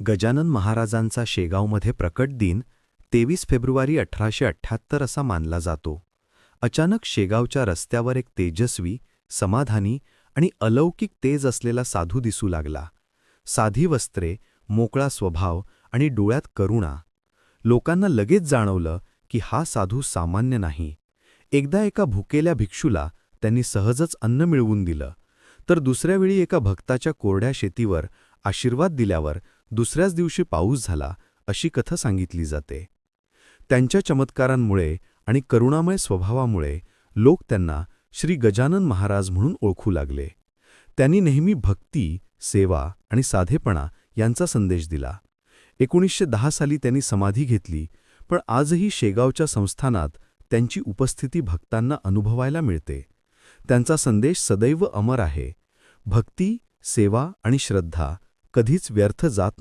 गजानन महाराजांचा शेगावमध्ये प्रकट दिन तेवीस फेब्रुवारी अठराशे अठ्ठ्याहत्तर असा मानला जातो. अचानक शेगावच्या रस्त्यावर एक तेजस्वी समाधानी आणि अलौकिक तेज असलेला साधू दिसू लागला. साधी वस्त्रे मोकळा स्वभाव आणि डोळ्यात करुणा. लोकांना लगेच जाणवलं की हा साधू सामान्य नाही. एकदा एका भुकेल्या भिक्षूला त्यांनी सहजच अन्न मिळवून दिलं. तर दुसऱ्या वेळी एका भक्ताच्या कोरड्या शेतीवर आशीर्वाद दिल्यावर दुसऱ्याच दिवशी पाऊस झाला अशी कथा सांगितली जाते. त्यांच्या चमत्कारांमुळे आणि करुणामय स्वभावामुळे लोक त्यांना श्री गजानन महाराज म्हणून ओळखू लागले. त्यांनी नेहमी भक्ती सेवा आणि साधेपणा यांचा संदेश दिला. एकोणीसशे दहा साली त्यांनी समाधी घेतली पण आजही शेगावच्या संस्थानात त्यांची उपस्थिती भक्तांना अनुभवायला मिळते. त्यांचा संदेश सदैव अमर आहे. भक्ती सेवा आणि श्रद्धा कधीच व्यर्थ जात नाही.